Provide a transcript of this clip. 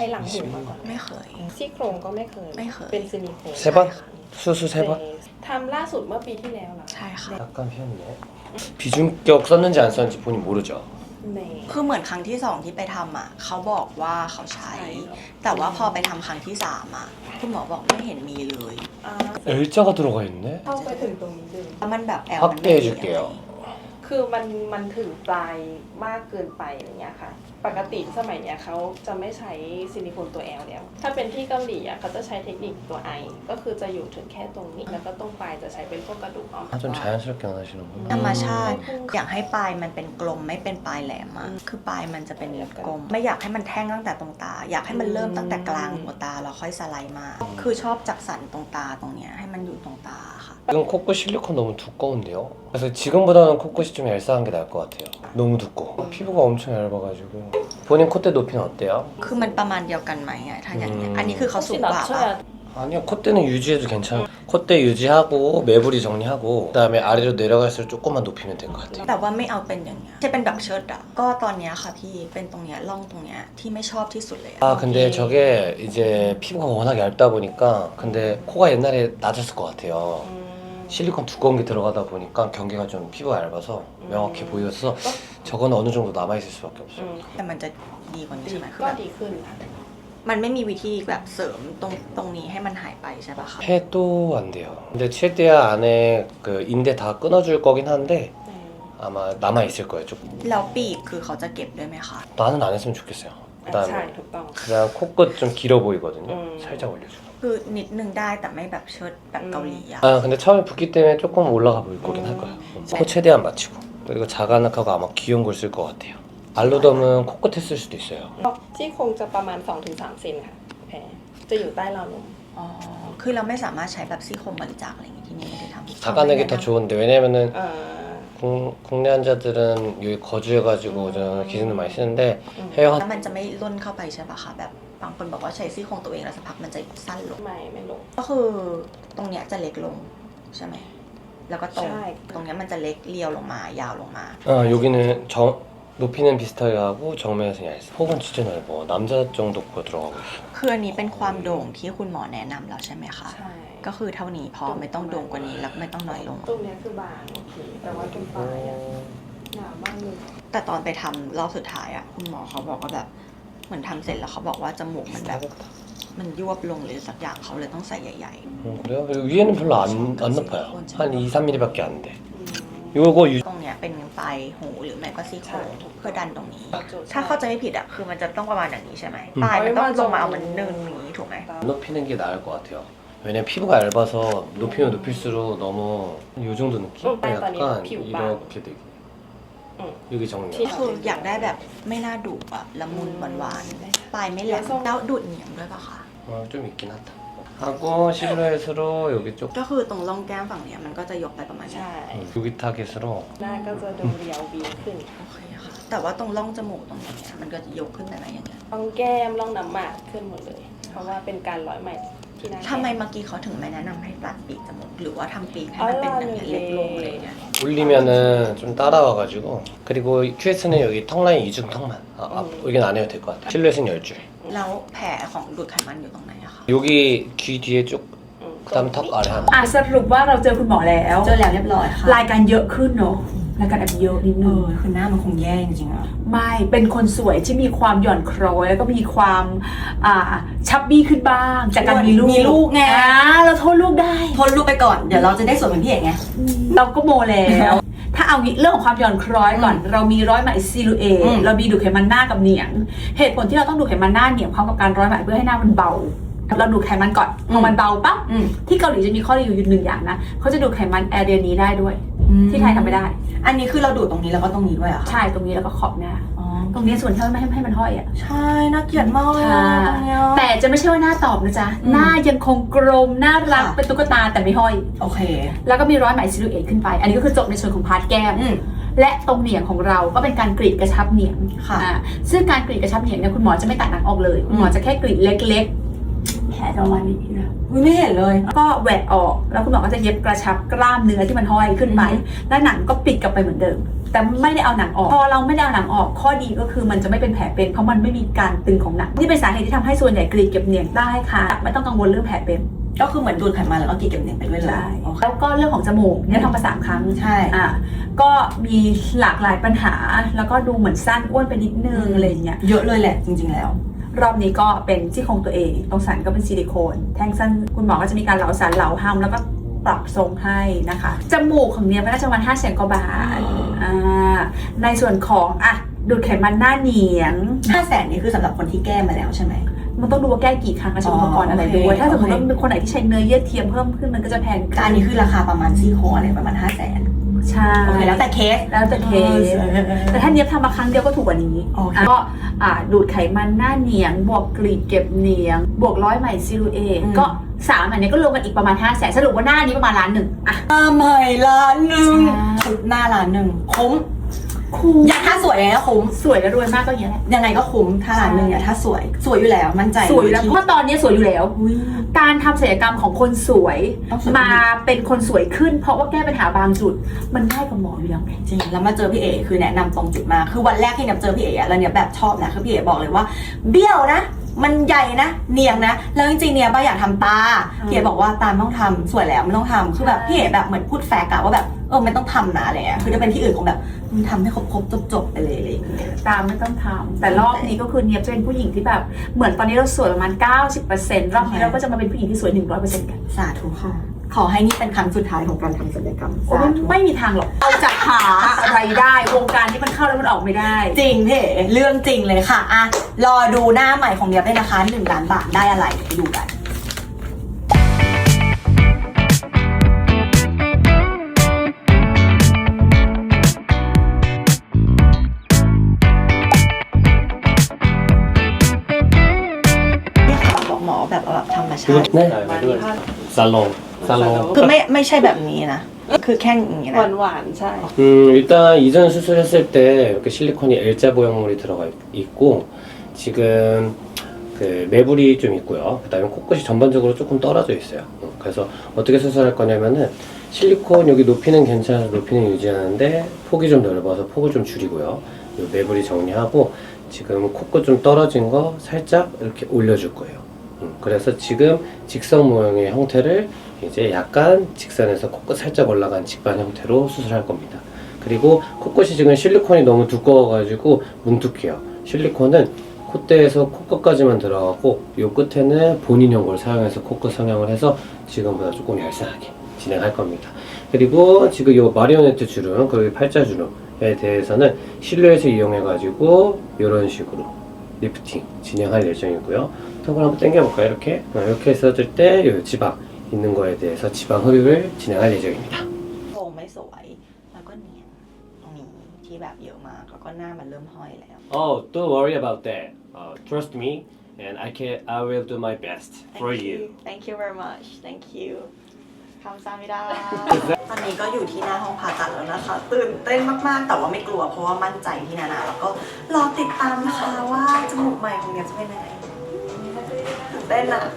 ช้หลังหูมาก่อน ไม่เคย ซี่โครงก็ไม่เคย ไม่เคย เป็นซิลิโคน 세 번? 수수 세 번? ทำล่าสุดเมื่อปีที่แล้วเหรอ ใช่ค่ะ 약간 피었네. 비중격 썼는지 안 썼는지 본인 모르죠. ใน คือเหมือนครั้งที่สองที่ไปทำอ่ะเขาบอกว่าเขาใช้ ใช่เหรอ แต่ว่าพอไปทำครั้งที่สามอ่ะคุณหมอบอกไม่เห็นมีเลย อ่า L자가 들어가 있네. เข้าไปถึงตรงนี้ดึง แล้วมันแบบแอล พั มั ก น เต ไม่ จุ ดี เกียว คือมันมันถึงปลายมากเกินไปอย่างเงี้ยค่ะ ปกติสมัยเนี้ยเขาจะไม่ใช้ซิลิโคนตัว L แล้ว ถ้าเป็นที่เกาหลีอ่ะเขาจะใช้เทคนิคตัว I ก็คือจะอยู่ถึงแค่ตรงนี้ แล้วก็ตรงปลายจะใช้เป็นพวกกระดูกอ่อน 아, 좀 자연스럽게 안 하시는구나. ธรรมชาติ อยากให้ปลายมันเป็นกลมไม่เป็นปลายแหลมอะคือปลายมันจะเป็นกลม ไม่อยากให้มันแท่งตั้งแต่ตรงตา อยากให้มันเริ่มตั้งแต่กลางหัวตาแล้วค่อยสไลด์มา คือชอบจักสันตรงตาตรงเนี้ยให้มันอยู่ตรงตาค่ะ 지금 코끝 실리콘 너무 두꺼운데요. 그래서 지금보다는 코끝이 좀 얄쌍한 게 나을 것 같아요. 너무 두꺼워. 피부가 엄청 얇아가지고. 본인 콧대 높이는 어때요? คือมันประมาณเดียวกันไหมอะถ้าอย่างเงี้ย อืม อันนี้คือเขาสู 혹시 งกว่าปะ 낮춰야 아니요, 콧대는 유지해도 괜찮아요. 콧대 유지하고 매부리 정리하고 그다음에 아래로 내려갈수록 조금만 높이면 될 것 같아요. แต่ว่าไม่เอาเป็นอย่างเงี้ยใช่เป็นแบบเชิดอะก็ตอนเนี้ยค่ะพี่เป็นตรงเนี้ยร่องตรงเนี้ยที่ไม่ชอบที่สุดเลยอะ 아 근데 저게 이제 피부가 워낙 얇다 보니까 근데 코가 옛날에 낮았을 것 같아요. อืม 실리콘 두꺼운 게 들어가다 보니까 경계가 좀 피부가 얇아서 명확해 음. 보여서 저거는 어느 정도 남아 있을 수밖에 อื 없어요. ม แต่มันจะดีกว่านี้ใช่ไหมคือ ก็ แบบ ดีขึ้นค่ะ มันไม่มีวิธีแบบเสริมตรงตรงนี้ให้มันหายไปใช่ปะคะ 해도 안 돼요. 근데 최대한 안에 그 인대 다 끊어줄 거긴 한데 อืม 아마 남아 있을 거예요. 조금. แล้วปีกคือเขาจะเก็บด้วยไหมคะ 나는 안 했으면 좋겠어요. อ่ะใช่ 그다음에 ถูกต้อง 그다음 코끝 좀 길어 보이거든요. 음. 살짝 올려주고. คือนิดนึงได้แต่ไม่แบบเชิดแบบเกาหลีอะ 아 근데 처음에 붓기 때문에 조금 올라가 보일 거긴 음. 할 거예요. 코 최대한 맞추고 그리고 자가낙하고 아마 귀여운 걸 쓸 것 같아요. 알로덤은 코끝에 쓸 수도 있어요. ที่โครงจะประมาณ 2-3เซนค่ะแผลจะอยู่ใต้ราวนม อ๋อคือเราไม่สามารถใช้แบบซี่โครงบริจาคอะไรอย่างงี้ที่นี่ไม่ได้ทำ 자가내기 더 좋은데 왜냐면은 เอ่อ 국, 국내 환자들은 여기 거주해가지고 음. 저는 기능을 많이 쓰는데 อืม 해외 แล้ว 환 มันจะไม่ล่นเข้าไปใช่ปะคะแบบบางคนบอกว่าใช้ซี่โครงตัวเองแล้วสักพักมันจะสั้นลง ไม่ไม่ลง ก็คือตรงเนี้ยจะเล็กลงใช่ไหมแล้วก็ตรง ใช่ ตรงเนี้ยมันจะเล็กเรียวลงมายาวลงมา 어, 여기는 정, 높이는 비슷하게 하고 정면에서 얇아. 폭은 진짜 넓어. 남자 정도 거 들어가고 있어. คืออันนี้เป็นความโด่งที่คุณหมอแนะนำแล้วใช่ไหมคะ ใช่ ก็คือเท่านี้พอไม่ต้องโด่งกว่านี้แล้วไม่ต้องน้อยลง ตรงเนี้ยคือบางโอเคแต่ว่าตรงปลายอะหนามากเลย แต่ตอนไปทำรอบสุดท้ายอ่ะคุณหมอเขาบอกว่าแบบเหมือนทำเสร็จแล้วเขาบอกว่าจมูกมันแบบ มันยวบลงหรือสักอย่างเขาเลยต้องใส่ใหญ่ 어, 그래요? 그리고 위에는 별로 안, 안 높아요. 한 2, 3mm밖에 안 돼. อืม 요거 유, ๆ ตรงเนี้ยเป็นปลายหูหรือไม่ก็ซี่โครง ใช่ เพื่อดันตรงนี้ ตอบโจทย์ ถ้าเข้าใจไม่ผิดอ่ะคือมันจะต้องประมาณอย่างนี้ใช่ไหม อืม ปลายมันต้องลงมาเอามันเนินอย่างนี้ถูกไหม 안 높이는 게 나을 것 같아요. 왜냐면 피부가 얇아서 높이면 높일수록 너무 요 정도 느낌? 어, 아니, 약간 피부 이렇게 되게 응. 여기 정리. คืออยากได้แบบไม่น่าดุอะละมุนหวานๆปลายไม่แหลมแล้วดูดเหนียงด้วยปะคะ 어, 좀 있긴 하다. 하고 실루엣으로 여기 쪽 ก็คือตรงร่องแก้มฝั่งเนี้ยมันก็จะยกไปประมาณนี้ ใช่ 음, 여기 타겟으로 หน้าก็จะดูเรียววีขึ้น โอเคค่ะ แต่ว่าตรงร่องจมูกตรงเนี้ยมันก็จะยกขึ้นไปไหมอย่างเงี้ย ร่องแก้มร่องน้ำหมากขึ้นหมดเลย เพราะว่าเป็นการร้อยไหม ที่หน้าแก้ ทำไมเมื่อกี้เขาถึงไม่แนะนำให้ตัดปีกจมูกหรือว่าทำปีกให้มันเป็นอย่างเงี้ยเล็กลงอะไรเงี้ย 올리면은 좀 따라와가지고 그리고 QS는 여기 턱라인 이중 턱만 아, 앞, 음. 여기는 안 해도 될 것 같아 실루엣은 10줄 แล้วแผลของดูดไขมันอยู่ตรงไหนอะคะ 여기 귀 뒤에 쪽 อืม 그다음 턱 아래 하나 อ่ะสรุปว่าเราเจอคุณหมอแล้ว เจอแล้วเรียบร้อยค่ะ รายการเยอะขึ้นเนอะ รายการแอบเยอะนิดเอนึงอคือหน้ามันคงแย่จริงๆอะไม่เป็นคนสวยที่มีความหย่อนคล้อยแล้วก็มีความอ่าชับบี้ขึ้นบ้าง จากการมีลูกมีลูกไง อ่าเราโทษลูกได้ ทนลูกไปก่อน เดี๋ยวเราจะได้สวยเหมือนพี่เอกไง เราก็โมแล้ว ถ้าเอางี้เรื่องของความหย่อนคล้อยก่อน เรามีร้อยไหมซิลูเอทอืม เรามีดูดไขมันหน้ากับเหนียง เหตุผลที่เราต้องดูดไขมันหน้าเหนียงพร้อมกับการร้อยไหมเพื่อให้หน้ามันเบา เราดูดไขมันก่อนพอมันเบาปั๊บอืมที่เกาหลีจะมีข้อดีอยู่หนึ่งอย่างนะเขาจะดูดไขมันแอเรียนี้ได้ด้วย ที่ไทยทำไม่ได้ อันนี้คือเราดูดตรงนี้แล้วก็ตรงนี้ด้วยเหรอะใช่ตรงนี้แล้วก็ขอบหน้าอ๋อตรงนี้ส่วนที่ไม่ให้ให้มันห้อยอะ ใช่น่าเกลียดมากเลยอะตรงเนี้ย แต่จะไม่ใช่ว่าหน้าตอบนะจ๊ะ อืม หน้ายังคงกลมน่ารักค่ะเป็นตุ๊กตาแต่ไม่ห้อย โอเค แล้วก็มีร้อยไหมซิลูเอทขึ้นไป อันนี้ก็คือจบในส่วนของพาร์ทแก้ม อืม และตรงเหนียงของเราก็เป็นการกรีดกระชับเหนียงค่ะ อ่าซึ่งการกรีดกระชับเหนียงเนี่ยคุณหมอจะไม่ตัดหนังออกเลย คุณหมอจะแค่กรีดเล็กๆพอ ลจะประมาณนี้นะอุ๊ยไม่เห็นเลยแล้วก็แหวกออก แล้วคุณหมอก็จะเย็บกระชับกล้ามเนื้อที่มันห้อยขึ้นไปอือฮึแล้วหนังก็ปิดกลับไปเหมือนเดิม แต่ไม่ได้เอาหนังออก พอเราไม่ได้เอาหนังออก ข้อดีก็คือมันจะไม่เป็นแผลเป็น เพราะมันไม่มีการตึงของหนัง นี่เป็นสาเหตุที่ทำให้ส่วนใหญ่กรีดเก็บเหนียงได้ค่ะ ไม่ต้องกังวลเรื่องแผลเป็น ก็คือเหมือนดูดไขมันแล้วก็กินเก็บเนี่ยไปด้วยเลยใช่โอเคแล้วก็เรื่องของจมูกเนี่ยทำมาสามครั้ง ใช่ อะก็มีหลากหลายปัญหา แล้วก็ดูเหมือนสั้นอ้วนไปนิดนึงอะไรอย่างเงี้ย เยอะเลยแหละจริง ๆแล้ว รอบนี้ก็เป็นซี่โครงตัวเองตรงสันก็เป็นซิลิโคน แท่งสั้นคุณหมอก็จะมีการเหลาสันเหลาห้ามแล้วก็ปรับทรงให้นะคะ จมูกของเนี้ยมันน่าจะประมาณห้าแสนกว่าบาทอ่าในส่วนของอะดูดไขมันหน้าเหนียง ห้าแสนนี่คือสำหรับคนที่แก้มาแล้วใช่ไหม มันต้องดูว่าแก้กี่ครั้งและใช้อุปกรณ์อะไรด้วย ถ้าสมมติว่าเคเป็นคนไหนที่ใช้เนื้อเยื่อเทียมเพิ่มขึ้นมันก็จะแพงแต่อันนี้คือราคาประมาณซี่โครงอะไรประมาณห้าแสน ใช่โอเคแล้วแต่เคส แล้วแต่เคส แต่ถ้าเนี้ยบทำมาครั้งเดียวก็ถูกกว่านี้โอเค ก็อ่าดูดไขมันหน้าเหนียง บวกกรีดเก็บเหนียง บวกร้อยไหมซิลูเอทก็สามอันเนี้ยก็รวมกันอีกประมาณ5้าแสนสรุปว่าหน้านี้ประมาณล้านหนึ่งอะ หน้าใหม่ล้านหนึ่งใช่ ชุดหน้าล้านหนึ่งคุ้ม คุ้มอยากถ้าสวยยังไงก็คุ้มสวยและรวยมากก็อย่างนี้ยแหละ ยังไงก็คุ้มถ้าล้านหนึ่งเนี่ยถ้าสวยสวยอยู่แล้วมั่นใจสวยอยู่แล้วเพราะว่าตอนนี้สวยอยู่แล้ว อุ๊ย การทำศัลยกรรมของคนสวยต้องสวย มาเป็นคนสวยขึ้น เพราะว่าแก้ปัญหาบางจุด มันได้กับหมออยู่แล้วไง จริงแล้วมาเจอพี่เอคือแนะนำตรงจุดมากคือวันแรกที่เนี่ยเจอพี่เออะแล้วเนี่ยแบบชอบนะคือพี่เอบอกเลยว่า เบี้ยวนะ มันใหญ่นะ เนียงนะ แล้วจริงๆเนี่ยบ้าอยากทำตาอืมพี่เอบอกว่าตาไม่ต้องทำสวยแล้วไม่ต้องทำคือแบบพี่เอแบบเหมือนพูดแฟกอะว่าแบบเออไม่ต้องทำนะอะไรเงี้ยคือถ้าเป็นที่อื่นคงแบบมึง ทำให้ครบๆจบๆไปเลยอะไรอย่างเงี้ยตามไม่ต้องทำแต่รอบนี้ก็คือเนียบจะเป็นผู้หญิงที่แบบ เหมือนตอนนี้เราสวยประมาณ 90%รอบนี้เราก็จะมาเป็นผู้หญิงที่สวย 100%กัน สาธุค่ะขอให้นี่เป็นครั้งสุดท้ายของการทำศัลยกรรมโอ้สาไม่ธุไม่มีทางหรอกเราจะหาอะไรได้วงการที่มันเข้าแล้วมันออกไม่ได้ จริงพี่เอ๋เรื่องจริงเลยค่ะอะรอดูหน้าใหม่ของเนียบได้นะคะ1ล้านบาทได้อะไรไปดูกันนี่ แบบเอาแบบธรรมชาติ 네 มาดีค่ะ 살롱 살롱 คือไม่ไม่ใช่แบบนี้นะ คือแค่อย่างนี้ ห นะ วานหวานๆใช่ 음, 일단 이전 수술했을 때 이렇게 실리콘이 L자 모형물이 들어가 있- 있고 지금 그 매불이 좀 있고요. 그다음에 코끝이 전반적으로 조금 떨어져 있어요. 어, 그래서 어떻게 수술할 거냐면은 실리콘 여기 높이는 괜찮아서 높이는 유지하는데 폭이 좀 넓어서 폭을 좀 줄이고요. 요 매불이 정리하고 지금 코끝 좀 떨어진 거 살짝 이렇게 올려줄 거예요. 음, 그래서 지금 직선 모형의 형태를 이제 약간 직선에서 코끝 살짝 올라간 직반 형태로 수술할 겁니다. 그리고 코끝이 지금 실리콘이 너무 두꺼워가지고 뭉툭해요. 실리콘은 콧대에서 코끝까지만 들어가고 이 끝에는 본인용 걸 사용해서 코끝 성형을 해서 지금보다 조금 얄쌍하게 진행할 겁니다. 그리고 지금 이 마리오네트 주름 그리고 팔자 주름에 대해서는 실루엣을 이용해가지고 이런 식으로 리프팅 진행할 예정이고요. 턱을 한번 당겨볼까요? 이렇게 어, 이렇게 했었을 때 이 지방 있는 거에 대해서 지방 흡입을 진행할 예정입니다. โครงไม่สวย แล้วก็เนียนตรงนี้ที่แบบเยอะมาก แล้วก็หน้ามันเริ่มห้อยแล้ว Oh, don't worry about that. Uh, trust me, and I can. I will do my best for you. Thank you very much Thank you คำซามิดา ตอนนี้ก็อยู่ที่หน้าห้องผ่าตัดแล้วนะคะ ตื่นเต้นมากๆ แต่ว่าไม่กลัวเพราะว่ามั่นใจที่นานาแล้วก็รอติดตามนะคะว่าจมูกใหม่ของเนี่ยจะเป็นยังไง 在哪？